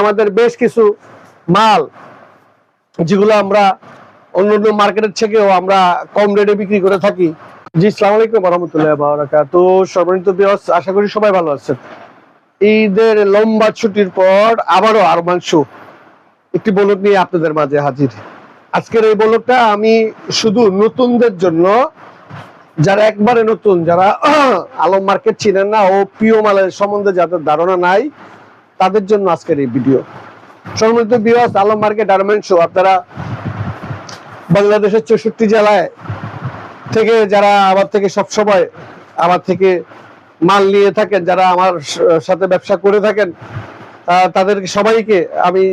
আমাদের বেশ কিছু মাল, যেগুলো আমরা অন্য অন্য মার্কেটের থেকেও আমরা কম রেটে বিক্রি করে থাকি। জি সালাম আলাইকুম রহমতুল্লাহ তো সর্বনিত বিয়স আশা করি সবাই ভালো আছেন। ঈদের লম্বা ছুটির পর আবারও আর মাংস একটি বলক নিয়ে আপনাদের মাঝে হাজির। আজকের এই বলকটা আমি শুধু নতুনদের জন্য, যারা একবারে নতুন, যারা আলম মার্কেট চিনেন না, ও পিও মালের সম্বন্ধে যাদের ধারণা নাই তাদের জন্য আজকের এই ভিডিও সম্মানিত বিওয়াস আলম মার্কেট গার্মেন্ট শো আপনারা বাংলাদেশের চৌষট্টি জেলায় থেকে যারা আমার থেকে সব সময় আমার থেকে মাল নিয়ে থাকেন, যারা আমার সাথে ব্যবসা করে থাকেন তাদের সবাইকে আমি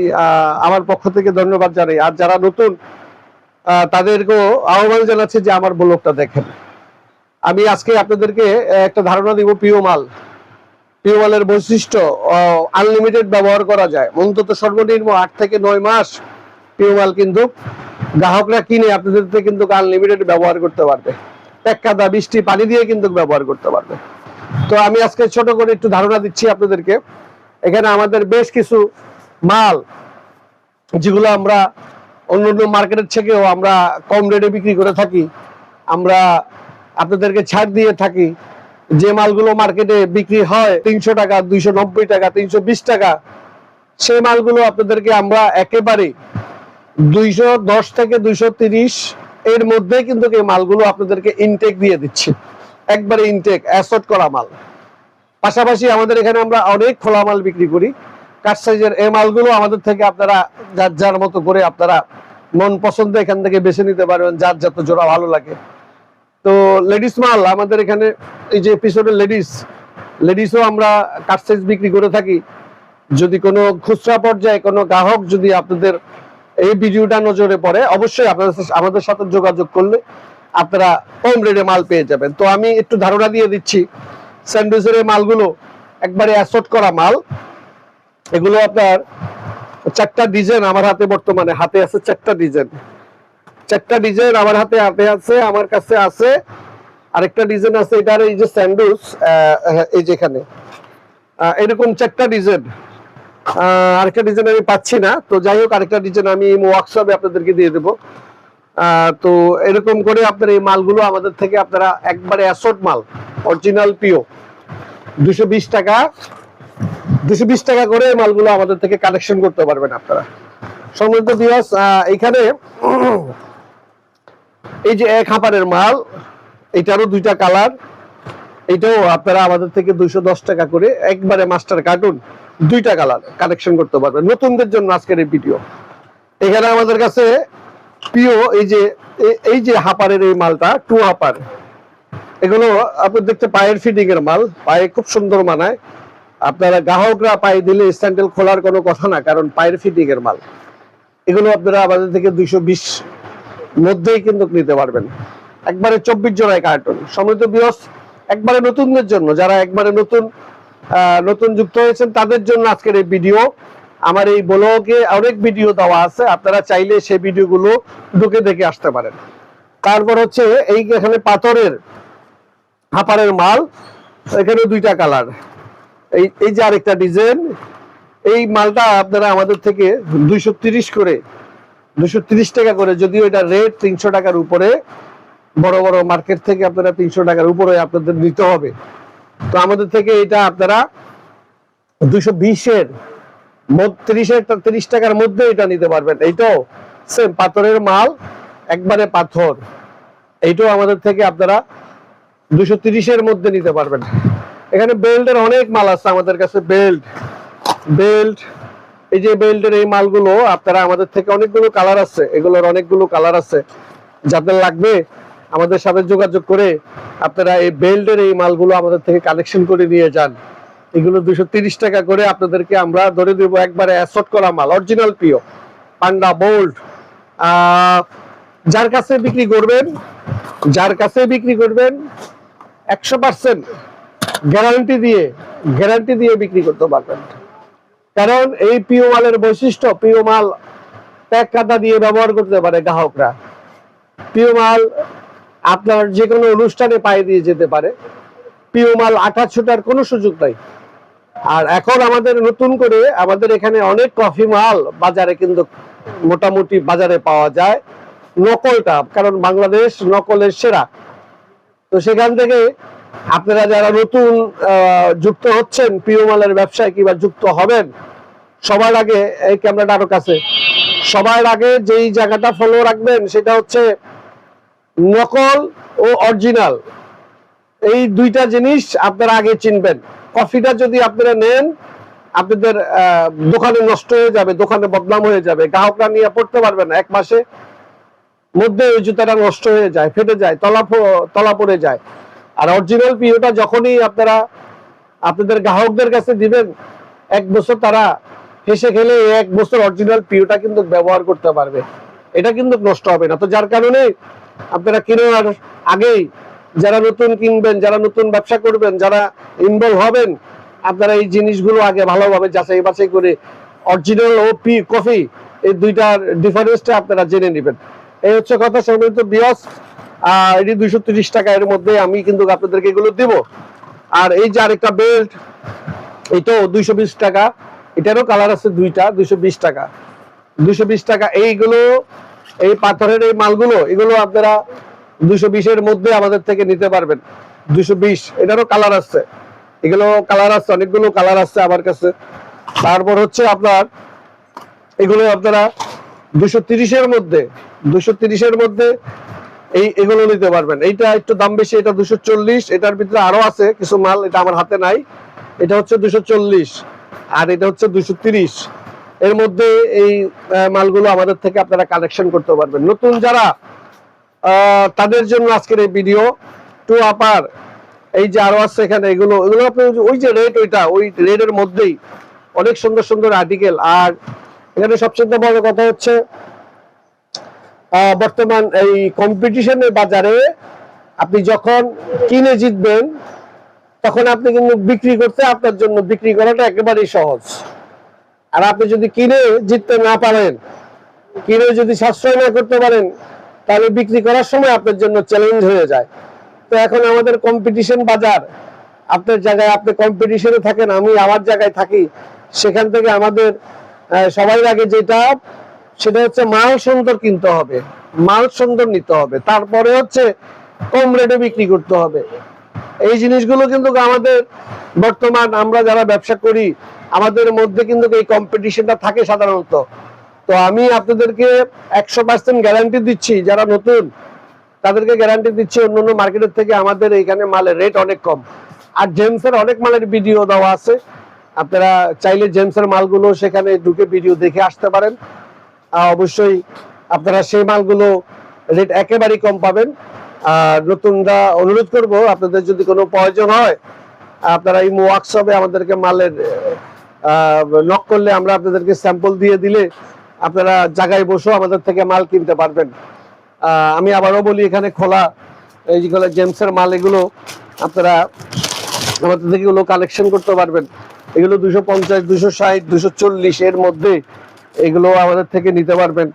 আমার পক্ষ থেকে ধন্যবাদ জানাই। আর যারা নতুন তাদেরকেও আহ্বান জানাচ্ছি যে আমার ব্লগটা দেখেন। আমি আজকে আপনাদেরকে একটা ধারণা দিব, প্রিয় মাল। মালের বৈশিষ্ট্য আনলিমিটেড ব্যবহার করা যায়। অন্তত সর্বনিম্ন আট থেকে নয় মাস মাল কিন্তু গ্রাহকরা কিনে আপনাদের কিন্তু আনলিমিটেড ব্যবহার করতে পারবে। এক কাদা বৃষ্টি পানি দিয়ে কিন্তু ব্যবহার করতে পারবে। তো আমি আজকে ছোট করে একটু ধারণা দিচ্ছি আপনাদেরকে। এখানে আমাদের বেশ কিছু মাল, যেগুলো আমরা অন্য অন্য মার্কেটের থেকেও আমরা কম রেটে বিক্রি করে থাকি। আমরা আপনাদেরকে ছাড় দিয়ে থাকি। যে মালগুলো মার্কেটে বিক্রি হয়, তিনশো টাকা, দুইশো নব্বই টাকা, তিনশো বিশ টাকা, সেই মালগুলো আপনাদেরকে আমরা একেবারে দুইশো দশ থেকে দুইশো তিরিশ এর মধ্যে কিন্তু এই মালগুলো আপনাদেরকে ইনটেক দিয়ে দিচ্ছি। একবারে ইনটেক অ্যাসট করা মাল। পাশাপাশি আমাদের এখানে আমরা অনেক খোলা মাল বিক্রি করি। কাঠ সাইজের এই মালগুলো আমাদের থেকে আপনারা যার যার মতো করে আপনারা মন পছন্দ এখান থেকে বেছে নিতে পারবেন, যার যত জোড়া ভালো লাগে। তো লেডিস মাল আমাদের এখানে, এই যে এপিসোডের লেডিস, লেডিসও আমরা কাঠ সাইজ বিক্রি করে থাকি। যদি কোনো খুচরা পর্যায়ে কোনো গ্রাহক যদি আপনাদের এই ভিডিওটা নজরে পড়ে, অবশ্যই আপনাদের আমাদের সাথে যোগাযোগ করলে আপনারা কম রেটে মাল পেয়ে যাবেন। তো আমি একটু ধারণা দিয়ে দিচ্ছি, স্যান্ডউইচের এই মালগুলো একবারে অ্যাসট করা মাল। এগুলো আপনার চারটা ডিজাইন, আমার হাতে বর্তমানে, হাতে আছে চারটা ডিজাইন। চারটা ডিজাইন আমার হাতে হাতে আছে, আমার কাছে আছে। আরেকটা ডিজাইন আছে, এটার এই যে স্যান্ডউইচ এই যেখানে এরকম চারটা ডিজাইন। আরেকটা ডিজাইন আমি পাচ্ছি না। তো যাই হোক, আরেকটা ডিজাইন আমি ওয়ার্কশপে আপনাদেরকে দিয়ে দেবো। তো এরকম করে আপনার এই মালগুলো আমাদের থেকে আপনারা একবারে অ্যাসট মাল অরিজিনাল পিও দুশো বিশ টাকা, দুশো বিশ টাকা করে এই মালগুলো আমাদের থেকে কালেকশন করতে পারবেন আপনারা। সম্মানিত দিবস এখানে এই যে এক হাঁপারের মাল, এটারও দুইটা কালার। এটাও আপনারা আমাদের থেকে দুইশো দশ টাকা করে একবারে মাস্টার কার্টুন, দুইটা কালার কালেকশন করতে পারবেন। নতুনদের জন্য আজকের এই ভিডিও। এখানে আমাদের কাছে প্রিয় এই যে এই যে হাপারের এই মালটা, টু হাপার। এগুলো আপনি দেখতে পায়ের ফিটিং এর মাল, পায়ে খুব সুন্দর মানায়। আপনারা গ্রাহকরা পায়ে দিলে স্ট্যান্ডেল খোলার কোনো কথা না, কারণ পায়ের ফিটিং এর মাল। এগুলো আপনারা আমাদের থেকে দুইশো বিশ মধ্যেই কিন্তু নিতে পারবেন। একবারে চব্বিশ জোড়ায় কার্টুন সমৃদ্ধ বিয়স, একবারে নতুনদের জন্য। যারা একবারে নতুন নতুন যুক্ত হয়েছেন, তাদের জন্য আজকের এই ভিডিও আমার এই ব্লগে অনেক ভিডিও দেওয়া আছে। আপনারা চাইলে সেই ভিডিওগুলো ঢুকে দেখে আসতে পারেন। তারপর হচ্ছে এই এখানে পাথরের, হাপারের মাল এখানে দুইটা কালার এই এই যে আরেকটা ডিজাইন এই মালটা আপনারা আমাদের থেকে দুইশো করে দুশো টাকা করে, যদিও এটা রেট তিনশো টাকার উপরে, বড় বড় মার্কেট থেকে আপনারা তিনশো টাকার উপরে আপনাদের নিতে হবে। তো আমাদের থেকে এটা আপনারা দুশো বিশের তিরিশের তিরিশ টাকার মধ্যে এটা নিতে পারবেন। এইটাও সেম পাথরের মাল, একবারে পাথর। এইটাও আমাদের থেকে আপনারা দুশো তিরিশের মধ্যে নিতে পারবেন। এখানে বেল্টের অনেক মাল আছে আমাদের কাছে, বেল্ট বেল্ট এই যে বেল্টের এই মালগুলো, আপনারা আমাদের থেকে অনেকগুলো কালার আছে, এগুলোর অনেকগুলো কালার আছে। যাদের লাগবে, আমাদের সাথে যোগাযোগ করে আপনারা এই বেল্টের এই মালগুলো আমাদের থেকে কালেকশন করে নিয়ে যান। এগুলো দুশো তিরিশ টাকা করে আপনাদেরকে আমরা ধরে দেবো একবারে অ্যাসট করা মাল অরিজিনাল প্রিয় পান্ডা বোল্ট যার কাছে বিক্রি করবেন, যার কাছে বিক্রি করবেন, একশো পার্সেন্ট গ্যারান্টি দিয়ে গ্যারান্টি দিয়ে বিক্রি করতে পারবেন। কারণ এই পিও মালের বৈশিষ্ট্য, পিও মাল প্যাক কাটা দিয়ে ব্যবহার করতে পারে গ্রাহকরা। পিও মাল আপনার যে কোনো অনুষ্ঠানে পায়ে দিয়ে যেতে পারে। পিও মাল আঠা ছোটার কোনো সুযোগ নাই। আর এখন আমাদের নতুন করে আমাদের এখানে অনেক কফি মাল বাজারে কিন্তু মোটামুটি বাজারে পাওয়া যায়। নকলটা, কারণ বাংলাদেশ নকলের সেরা। তো সেখান থেকে আপনারা যারা নতুন যুক্ত হচ্ছেন প্রিয় মালের ব্যবসায় কিংবা যুক্ত হবেন, সবার আগে এই ক্যামেরাটা আরও কাছে। সবার আগে যেই জায়গাটা ফলো রাখবেন, সেটা হচ্ছে নকল ও অরিজিনাল এই দুইটা জিনিস আপনারা আগে চিনবেন। কফিটা যদি আপনারা নেন, আপনাদের দোকানে নষ্ট হয়ে যাবে, দোকানে বদনাম হয়ে যাবে, গ্রাহকরা নিয়ে পড়তে পারবে না। এক মাসে মধ্যে ওই জুতাটা নষ্ট হয়ে যায়, ফেটে যায়, তলা তলা পড়ে যায়। আর অরিজিনাল পিওটা যখনই আপনারা আপনাদের গ্রাহকদের কাছে দিবেন, এক বছর তারা হেসে খেলে এক বছর অরিজিনাল পিওটা কিন্তু ব্যবহার করতে পারবে। এটা কিন্তু নষ্ট হবে না। তো যার কারণে আপনারা কেনার আগেই যারা নতুন কিনবেন, যারা নতুন ব্যবসা করবেন, যারা ইনভলভ হবেন, আপনারা এই জিনিসগুলো আগে ভালোভাবে যাচাই বাছাই করে অরিজিনাল ও পি কফি এই দুইটার ডিফারেন্সটা আপনারা জেনে নেবেন। এই হচ্ছে কথা সম্মানিত বিয়স। এটি দুইশো তিরিশ টাকা এর মধ্যে আমি কিন্তু আপনাদেরকে এগুলো দিব। আর এই যে আরেকটা বেল্ট এটাও দুইশো বিশ টাকা। এটারও কালার আছে দুইটা, দুইশো বিশ টাকা। দুইশো বিশ টাকা, এইগুলো, এই পাথরের এই মালগুলো, এগুলো আপনারা দুইশো বিশের মধ্যে আমাদের থেকে নিতে পারবেন। দুইশো বিশ, এটারও কালার আছে। এগুলো কালার আছে, অনেকগুলো কালার আছে আমার কাছে। তারপর হচ্ছে আপনার, এগুলো আপনারা দুশো তিরিশের মধ্যে দুশো তিরিশের মধ্যে এই এগুলো নিতে পারবেন। এইটা একটু দাম বেশি, এটা দুশো চল্লিশ, এটার ভিতরে আরও আছে কিছু মাল, এটা আমার হাতে নাই। এটা হচ্ছে দুশো চল্লিশ আর এটা হচ্ছে দুশো তিরিশ। এর মধ্যে এই মালগুলো আমাদের থেকে আপনারা কালেকশন করতে পারবেন। নতুন যারা তাদের জন্য আজকের এই ভিডিও টু আপার এই যে আরও আছে এখানে, এগুলো এগুলো আপনি ওই যে- রেট ওইটা, ওই রেটের মধ্যেই অনেক সুন্দর সুন্দর আর্টিকেল আর এখানে সবচেয়ে বড় কথা হচ্ছে বর্তমান এই কম্পিটিশনের বাজারে আপনি যখন কিনে জিতবেন, তখন আপনি কিন্তু বিক্রি করতে আপনার জন্য বিক্রি করাটা একেবারেই সহজ। আর আপনি যদি কিনে জিততে না পারেন, কিনে যদি সাশ্রয় না করতে পারেন, তাহলে বিক্রি করার সময় আপনার জন্য চ্যালেঞ্জ হয়ে যায়। তো এখন আমাদের কম্পিটিশন বাজার, আপনার জায়গায় আপনি কম্পিটিশনে থাকেন, আমি আমার জায়গায় থাকি, সেখান থেকে আমাদের সবাই আগে যেটা সেটা হচ্ছে মাল সুন্দর কিনতে হবে, মাল সুন্দর নিতে হবে। তারপরে হচ্ছে কম রেটে বিক্রি করতে হবে। এই জিনিসগুলো কিন্তু আমাদের বর্তমান আমরা যারা ব্যবসা করি, আমাদের মধ্যে কিন্তু এই কম্পিটিশনটা থাকে সাধারণত। তো আমি আপনাদেরকে একশো পার্সেন্ট গ্যারান্টি দিচ্ছি, যারা নতুন, তাদেরকে গ্যারান্টি দিচ্ছি অন্য অন্য মার্কেটের থেকে আমাদের এইখানে মালের রেট অনেক কম। আর জেমসের অনেক মালের ভিডিও দেওয়া আছে। আপনারা চাইলে জেমসের মালগুলো সেখানে ঢুকে ভিডিও দেখে আসতে পারেন। অবশ্যই আপনারা সেই মালগুলো রেট একেবারেই কম পাবেন। আর নতুনরা অনুরোধ করব, আপনাদের যদি কোনো প্রয়োজন হয়, আপনারা এই ওয়ার্কশপে আমাদেরকে মালের নক করলে আমরা আপনাদেরকে স্যাম্পল দিয়ে দিলে আপনারা জায়গায় বসেও আমাদের থেকে মাল কিনতে পারবেন। আমি আবারও বলি, এখানে খোলা এই যেগুলো জেমসের মাল, এগুলো আপনারা আমাদের থেকে এগুলো কালেকশন করতে পারবেন। এগুলো দুশো পঞ্চাশ, দুশো ষাট, দুশো চল্লিশ এর মধ্যে এগুলো আমাদের থেকে নিতে পারবেন।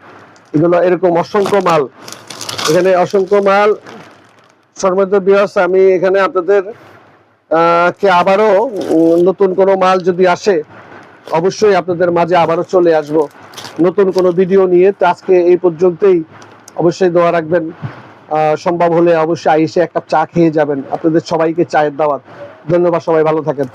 এগুলো এরকম অসংখ্য মাল। এখানে অসংখ্য মাল। সর্বত বিহস আমি এখানে আপনাদের কে আবারও নতুন কোনো মাল যদি আসে, অবশ্যই আপনাদের মাঝে আবারও চলে আসব। নতুন কোনো ভিডিও নিয়ে, তো আজকে এই পর্যন্তই। অবশ্যই দোয়া রাখবেন। সম্ভব হলে অবশ্যই আইসে এক কাপ চা খেয়ে যাবেন। আপনাদের সবাইকে চায়ের দাওয়াত। ধন্যবাদ, সবাই ভালো থাকেন।